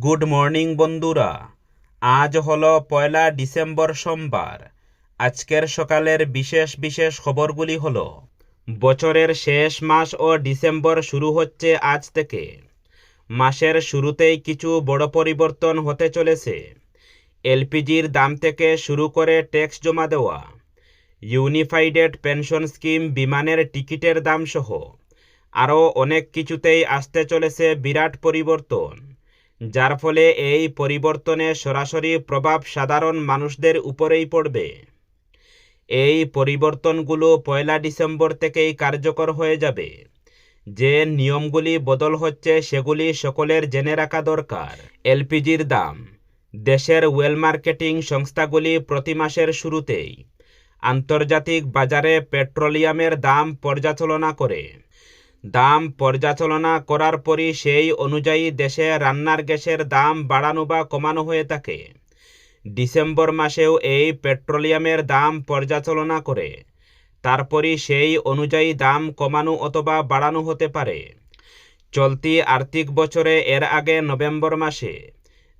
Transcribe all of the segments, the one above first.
Good morning বন্ধুরা। আজ হলো পয়লা ডিসেম্বর সোমবার। আজকের সকালের বিশেষ বিশেষ খবরগুলি হল, বছরের শেষ মাস ও ডিসেম্বর শুরু হচ্ছে আজ থেকে। মাসের শুরুতেই কিছু বড় পরিবর্তন হতে চলেছে। এলপিজির দাম থেকে শুরু করে ট্যাক্স জমা দেওয়া, ইউনিফাইডেড পেনশন স্কিম, বিমানের টিকিটের দাম সহ আরও অনেক কিছুতেই আসতে চলেছে বিরাট পরিবর্তন। যার ফলে এই পরিবর্তনে সরাসরি প্রভাব সাধারণ মানুষদের উপরেই পড়বে। এই পরিবর্তনগুলো পয়লা ডিসেম্বর থেকেই কার্যকর হয়ে যাবে। যে নিয়মগুলি বদল হচ্ছে সেগুলি সকলের জেনে রাখা দরকার। এলপিজির দাম। দেশের ওয়েল মার্কেটিং সংস্থাগুলি প্রতি মাসের শুরুতেই আন্তর্জাতিক বাজারে পেট্রোলিয়ামের দাম পর্যালোচনা করে। দাম পর্যালোচনা করার পরই সেই অনুযায়ী দেশে রান্নার গ্যাসের দাম বাড়ানো বা কমানো হয়ে থাকে। ডিসেম্বর মাসেও এই পেট্রোলিয়ামের দাম পর্যালোচনা করে। তারপরই সেই অনুযায়ী দাম কমানো অথবা বাড়ানো হতে পারে। চলতি আর্থিক বছরে এর আগে নভেম্বর মাসে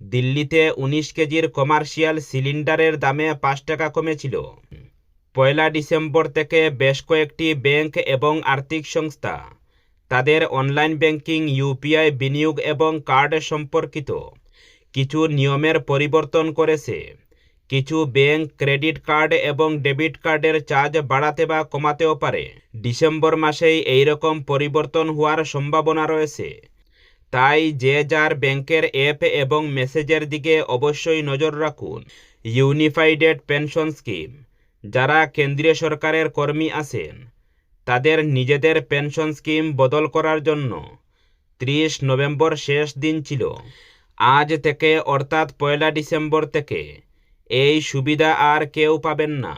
দিল্লিতে উনিশ কেজির কমার্শিয়াল সিলিন্ডারের দামে পাঁচ টাকা কমেছিল। পয়লা ডিসেম্বর থেকে বেশ কয়েকটি ব্যাংক এবং আর্থিক সংস্থা তাদের অনলাইন ব্যাংকিং ইউপিআই বিনিয়োগ এবং কার্ড সম্পর্কিত কিছু নিয়মের পরিবর্তন করেছে। কিছু ব্যাংক ক্রেডিট কার্ড এবং ডেবিট কার্ডের চার্জ বাড়াতে বা কমাতেও পারে। ডিসেম্বর মাসেই এই রকম পরিবর্তন হওয়ার সম্ভাবনা রয়েছে। তাই যে যার ব্যাংকের অ্যাপ এবং মেসেজের দিকে অবশ্যই নজর রাখুন। ইউনিফাইডেড পেনশন স্কিম, যারা কেন্দ্রীয় সরকারের কর্মী আছেন। তাদের নিজেদের পেনশন স্কিম বদল করার জন্য। ত্রিশ নভেম্বর শেষ দিন ছিল। আজ থেকে, অর্থাৎ পয়লা ডিসেম্বর থেকে, এই সুবিধা আর কেউ পাবেন না।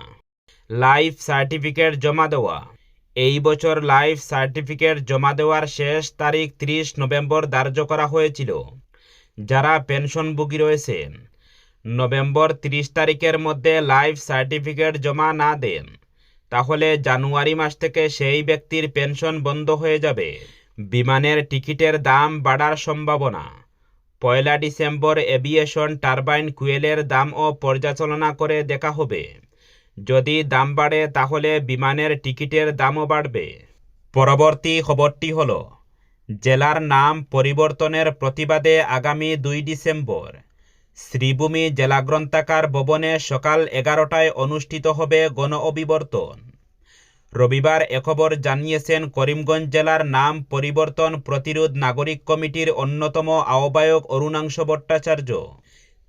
লাইফ সার্টিফিকেট জমা দেওয়া। এই বছর লাইফ সার্টিফিকেট জমা দেওয়ার শেষ তারিখ ত্রিশ নভেম্বর ধার্য করা হয়েছিল। যারা পেনশনভোগী রয়েছেন, নভেম্বর ত্রিশ তারিখের মধ্যে লাইফ সার্টিফিকেট জমা না দেন। তাহলে জানুয়ারি মাস থেকে সেই ব্যক্তির পেনশন বন্ধ হয়ে যাবে। বিমানের টিকিটের দাম বাড়ার সম্ভাবনা। পয়লা ডিসেম্বর এভিয়েশন টারবাইন কুয়েলের দামও পর্যালোচনা করে দেখা হবে। যদি দাম বাড়ে, তাহলে বিমানের টিকিটের দামও বাড়বে। পরবর্তী খবরটি হল, জেলার নাম পরিবর্তনের প্রতিবাদে আগামী দুই ডিসেম্বর। শ্রীভূমি জেলা গ্রন্থাগার ভবনে সকাল এগারোটায় অনুষ্ঠিত হবে গণ অভিবর্তন রবিবার এ খবর জানিয়েছেন করিমগঞ্জ জেলার নাম পরিবর্তন প্রতিরোধ নাগরিক কমিটির অন্যতম আহ্বায়ক অরুণাংশ ভট্টাচার্য।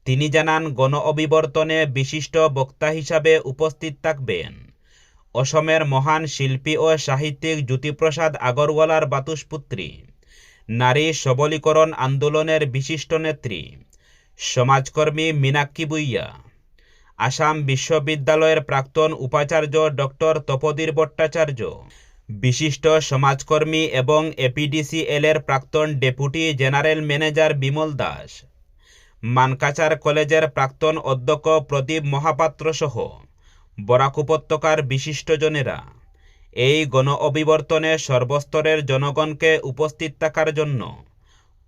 তিনি জানান গণ অভিবর্তনে বিশিষ্ট বক্তা হিসাবে উপস্থিত থাকবেন। অসমের মহান শিল্পী ও সাহিত্যিক জ্যোতিপ্রসাদ আগরওয়ালার বাতুসপুত্রী। নারী সবলীকরণ আন্দোলনের বিশিষ্ট নেত্রী। সমাজকর্মী মীনাক্ষী বুইয়া আসাম বিশ্ববিদ্যালয়ের প্রাক্তন উপাচার্য ডক্টর তপদীর ভট্টাচার্য। বিশিষ্ট সমাজকর্মী এবং এপিডিসিএল এর প্রাক্তন deputy general manager Bimal Das. Mankachar কলেজের প্রাক্তন অধ্যক্ষ প্রদীপ মহাপাত্র সহ বরাক উপত্যকার বিশিষ্টজনেরা। এই গণ অভিবর্তনে সর্বস্তরের জনগণকে উপস্থিত থাকার জন্য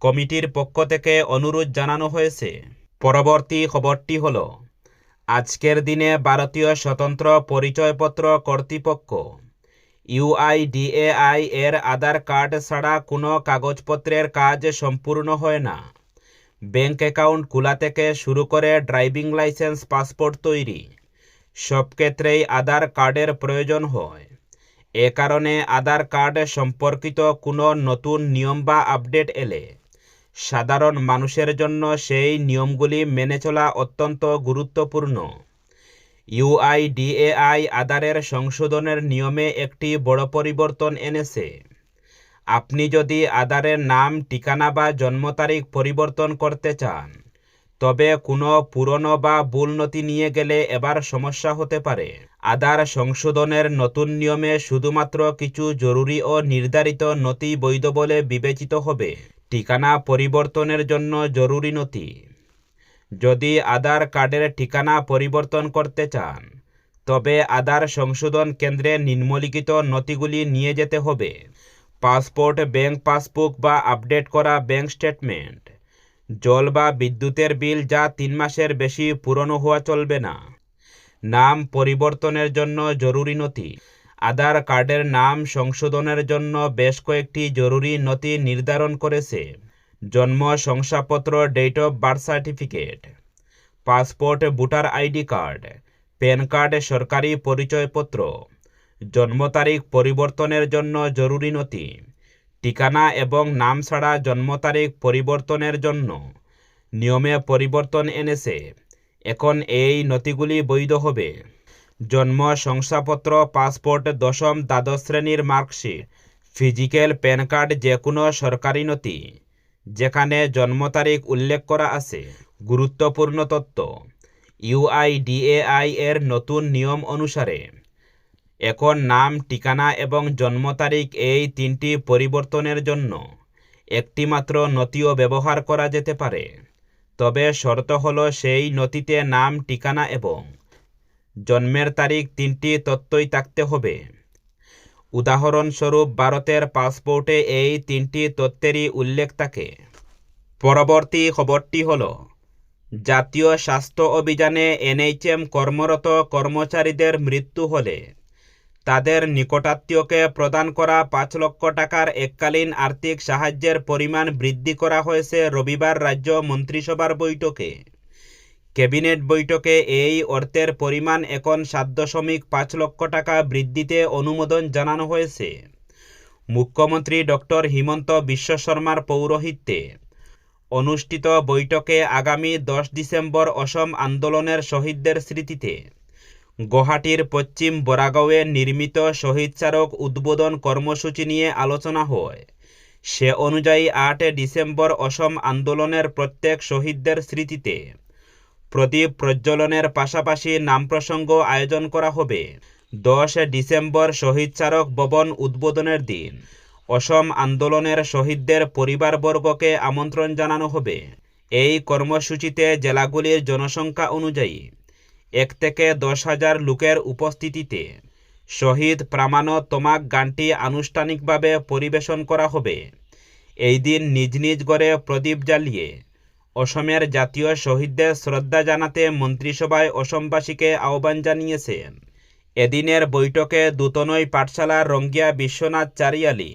কমিটির পক্ষ থেকে অনুরোধ জানানো হয়েছে। পরবর্তী খবরটি হল, আজকের দিনে ভারতীয় স্বতন্ত্র পরিচয়পত্র কর্তৃপক্ষ ইউআইডিএআই এর আধার কার্ড ছাড়া কোনো কাগজপত্রের কাজ সম্পূর্ণ হয় না। ব্যাংক অ্যাকাউন্ট খোলা থেকে শুরু করে ড্রাইভিং লাইসেন্স, পাসপোর্ট তৈরি, সব ক্ষেত্রেই আধার কার্ডের প্রয়োজন হয়। এ কারণে আধার কার্ড সম্পর্কিত কোনো নতুন নিয়ম বা আপডেট এলে সাধারণ মানুষের জন্য সেই নিয়মগুলি মেনে চলা অত্যন্ত গুরুত্বপূর্ণ। ইউআইডিএআই আধারের সংশোধনের নিয়মে একটি বড় পরিবর্তন এনেছে। আপনি যদি আধারের নাম, ঠিকানা বা জন্ম তারিখ পরিবর্তন করতে চান, তবে কোনো পুরনো বা ভুল নথি নিয়ে গেলে এবার সমস্যা হতে পারে। আধার সংশোধনের নতুন নিয়মে শুধুমাত্র কিছু জরুরি ও নির্ধারিত নথি বৈধ বলে বিবেচিত হবে। ঠিকানা পরিবর্তনের জন্য জরুরি নথি। যদি আধার কার্ডের ঠিকানা পরিবর্তন করতে চান, তবে আধার সংশোধন কেন্দ্রে নিম্নলিখিত নথিগুলি নিয়ে যেতে হবে। পাসপোর্ট, ব্যাংক পাসবুক বা আপডেট করা ব্যাংক স্টেটমেন্ট। জল বা বিদ্যুতের বিল যা তিন মাসের বেশি পুরনো হওয়া চলবে না। নাম পরিবর্তনের জন্য জরুরি নথি। আধার কার্ডের নাম সংশোধনের জন্য বেশ কয়েকটি জরুরি নথি নির্ধারণ করেছে। জন্ম, শংসাপত্র date of birth certificate passport voter ID card PAN card সরকারি পরিচয়পত্র, জন্ম তারিখ পরিবর্তনের জন্য জরুরি নথি, ঠিকানা এবং নাম ছাড়া জন্ম তারিখ পরিবর্তনের জন্য নিয়মে পরিবর্তন এনেছে। এখন এই নথিগুলি বৈধ হবে। জন্ম, শংসাপত্র, পাসপোর্ট, দশম, দ্বাদশ শ্রেণির মার্কশিট, ফিজিক্যাল, প্যান কার্ড যে কোনো সরকারি নথি, যেখানে জন্ম তারিখ উল্লেখ করা আছে। গুরুত্বপূর্ণ তথ্য ইউআইডিএআই এর নতুন নিয়ম অনুসারে, এখন নাম, ঠিকানা এবং জন্ম তারিখ এই তিনটি পরিবর্তনের জন্য একটিমাত্র নথিও ব্যবহার করা যেতে পারে। তবে শর্ত হলো সেই নথিতে নাম, ঠিকানা এবং জন্মের তারিখ তিনটি তথ্যই থাকতে হবে। উদাহরণস্বরূপ, ভারতের পাসপোর্টে এই তিনটি তথ্যেরই উল্লেখ থাকে। পরবর্তী খবরটি হল, জাতীয় স্বাস্থ্য অভিযানে এনএইচএম কর্মরত কর্মচারীদের মৃত্যু হলে তাদের নিকটাত্মীয়কে প্রদান করা পাঁচ লক্ষ টাকার এককালীন আর্থিক সাহায্যের পরিমাণ বৃদ্ধি করা হয়েছে রবিবার রাজ্য মন্ত্রিসভার বৈঠকে। ক্যাবিনেট বৈঠকে এই অর্থের পরিমাণ এখন সাত দশমিক পাঁচ লক্ষ টাকা বৃদ্ধিতে অনুমোদন জানানো হয়েছে। মুখ্যমন্ত্রী ডক্টর হিমন্ত বিশ্ব শর্মার পৌরোহিত্যে অনুষ্ঠিত বৈঠকে আগামী দশ ডিসেম্বর অসম আন্দোলনের শহীদদের স্মৃতিতে গুয়াহাটির পশ্চিম বরাগাঁওয়ে নির্মিত শহীদ স্মারক উদ্বোধন কর্মসূচি নিয়ে আলোচনা হয়। সে অনুযায়ী আট ডিসেম্বর অসম আন্দোলনের প্রত্যেক শহীদদের স্মৃতিতে প্রদীপ প্রজ্বলনের পাশাপাশি নাম প্রসঙ্গ আয়োজন করা হবে। দশ ডিসেম্বর শহীদ স্মারক ভবন উদ্বোধনের দিন। অসম আন্দোলনের শহীদদের পরিবারবর্গকে আমন্ত্রণ জানানো হবে। এই কর্মসূচিতে জেলাগুলির জনসংখ্যা অনুযায়ী এক থেকে দশ হাজার লোকের উপস্থিতিতে শহীদ প্রামাণ্য তোমাক গানটি আনুষ্ঠানিকভাবে পরিবেশন করা হবে। এই দিন নিজ নিজ গড়ে প্রদীপ জ্বালিয়ে অসমের জাতীয় শহীদদের শ্রদ্ধা জানাতে মন্ত্রিসভায় অসমবাসীকে আহ্বান জানিয়েছেন। এদিনের বৈঠকে দুতনই পাঠশালার রঙ্গিয়া বিশ্বনাথ চারিয়ালি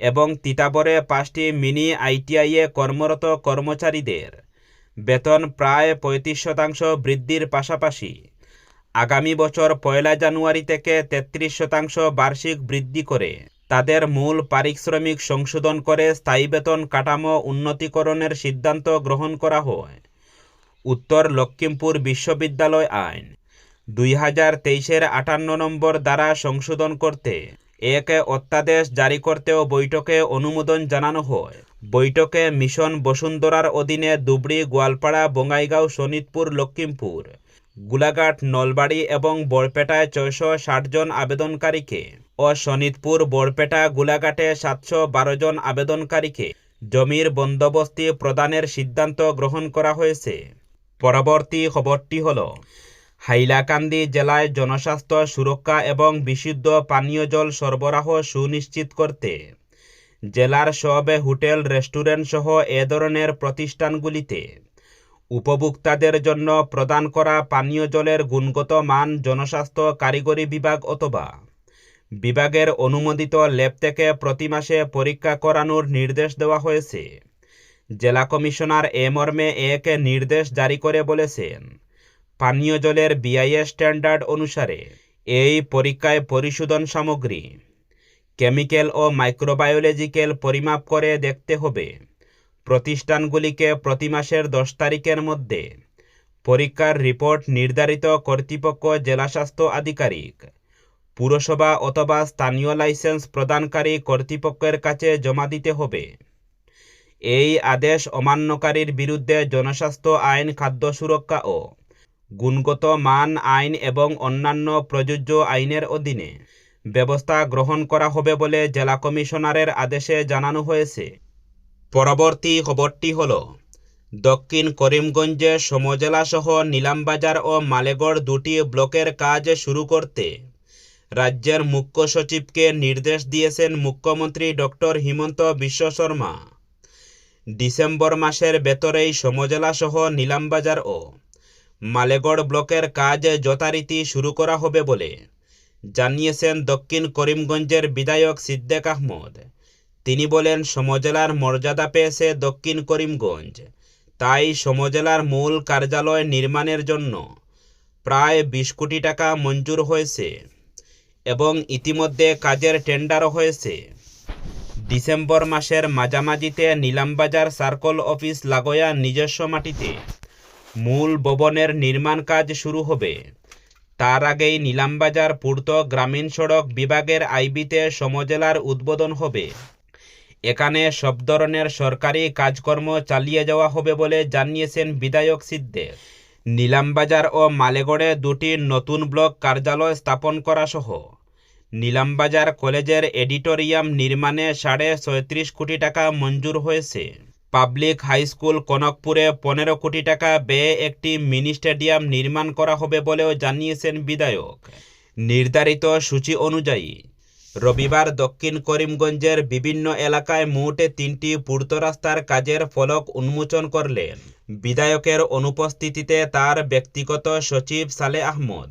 এবং তিতাবরে পাঁচটি মিনি আইটিআইয়ে কর্মরত কর্মচারীদের বেতন প্রায় পঁয়ত্রিশ শতাংশ বৃদ্ধির পাশাপাশি আগামী বছর পয়লা জানুয়ারি থেকে তেত্রিশ শতাংশ বার্ষিক বৃদ্ধি করে। তাদের মূল পারিশ্রমিক সংশোধন করে স্থায়ী বেতন কাঠামো উন্নতিকরণের সিদ্ধান্ত গ্রহণ করা হয়। উত্তর লক্ষ্মীমপুর বিশ্ববিদ্যালয় আইন। দুই হাজার তেইশের আটান্ন নম্বর দ্বারা সংশোধন করতে এক অত্যাদেশ জারি করতেও বৈঠকে অনুমোদন জানানো হয়। বৈঠকে মিশন বসুন্ধরার অধীনে ধুবড়ি গোয়ালপাড়া, বঙ্গাইগাঁও শোনিতপুর লক্ষ্মীমপুর গোলাঘাট, নলবাড়ি এবং বরপেটায় ছয়শো ষাট জন আবেদনকারীকে ও শোনিতপুর বরপেটা গোলাঘাটে সাতশো বারো জন আবেদনকারীকে জমির বন্দোবস্তি প্রদানের সিদ্ধান্ত গ্রহণ করা হয়েছে। পরবর্তী খবরটি হল, হাইলাকান্দি জেলায় জনস্বাস্থ্য সুরক্ষা এবং বিশুদ্ধ পানীয় জল সরবরাহ সুনিশ্চিত করতে জেলার সব হোটেল, রেস্টুরেন্ট সহ এ ধরনের প্রতিষ্ঠানগুলিতে উপভোক্তাদের জন্য প্রদান করা পানীয় জলের গুণগত মান জনস্বাস্থ্য কারিগরি বিভাগ অথবা বিভাগের অনুমোদিত ল্যাব থেকে প্রতি মাসে পরীক্ষা করানোর নির্দেশ দেওয়া হয়েছে। জেলা কমিশনার এ মর্মে এক নির্দেশ জারি করে বলেছেন, পানীয় জলের বিআইএস স্ট্যান্ডার্ড অনুসারে এই পরীক্ষায় পরিশোধন সামগ্রী, কেমিক্যাল ও মাইক্রোবায়োলজিক্যাল পরিমাপ করে দেখতে হবে। প্রতিষ্ঠানগুলিকে প্রতি মাসের দশ তারিখের মধ্যে পরীক্ষার রিপোর্ট নির্ধারিত কর্তৃপক্ষ জেলা স্বাস্থ্য আধিকারিক পুরসভা অথবা স্থানীয় লাইসেন্স প্রদানকারী কর্তৃপক্ষের কাছে জমা দিতে হবে। এই আদেশ অমান্যকারীর বিরুদ্ধে জনস্বাস্থ্য আইন, খাদ্য সুরক্ষা ও গুণগত মান, আইন এবং অন্যান্য প্রযোজ্য আইনের অধীনে ব্যবস্থা গ্রহণ করা হবে বলে জেলা কমিশনারের আদেশে জানানো হয়েছে। পরবর্তী খবরটি হল, দক্ষিণ করিমগঞ্জে সমজেলাসহ নিলামবাজার ও মালেগড় দুটি ব্লকের কাজ শুরু করতে রাজ্যের মুখ্য সচিবকে নির্দেশ দিয়েছেন মুখ্যমন্ত্রী ডক্টর হিমন্ত বিশ্ব শর্মা। ডিসেম্বর মাসের ভেতরেই সমজেলা সহ নিলামবাজার ও মালেগড় ব্লকের কাজ যথারীতি শুরু করা হবে বলে জানিয়েছেন দক্ষিণ করিমগঞ্জের বিধায়ক সিদ্দেক আহমদ। তিনি বলেন, সমজেলার মর্যাদা পেয়েছে দক্ষিণ করিমগঞ্জ। তাই সমজেলার মূল কার্যালয় নির্মাণের জন্য প্রায় বিশ কোটি টাকা মঞ্জুর হয়েছে। এবং ইতিমধ্যে কাজের টেন্ডারও হয়েছে। ডিসেম্বর মাসের মাঝামাঝিতে নিলামবাজার সার্কল অফিস লাগোয়া নিজস্ব মাটিতে মূল ভবনের নির্মাণ কাজ শুরু হবে। তার আগেই নিলামবাজার পূর্ত গ্রামীণ সড়ক বিভাগের আইবিতে সমজেলার উদ্বোধন হবে। এখানে সব ধরনের সরকারি কাজকর্ম চালিয়ে যাওয়া হবে বলে জানিয়েছেন বিধায়ক সিদ্দেক নিলামবাজার ও মালেগড়ে দুটি নতুন ব্লক কার্যালয় স্থাপন করা সহ নিলামবাজার কলেজের এডিটোরিয়াম নির্মাণে সাড়ে ছয়ত্রিশ কোটি টাকা মঞ্জুর হয়েছে। পাবলিক হাই স্কুল কনকপুরে পনেরো কোটি টাকা ব্যয়ে একটি মিনি স্টেডিয়াম নির্মাণ করা হবে বলেও জানিয়েছেন বিধায়ক। নির্ধারিত সূচি অনুযায়ী, রবিবার দক্ষিণ করিমগঞ্জের বিভিন্ন এলাকায় মোট তিনটি পূর্ত রাস্তার কাজের ফলক উন্মোচন করলেন। বিধায়কের অনুপস্থিতিতে তার ব্যক্তিগত সচিব সালে আহমদ।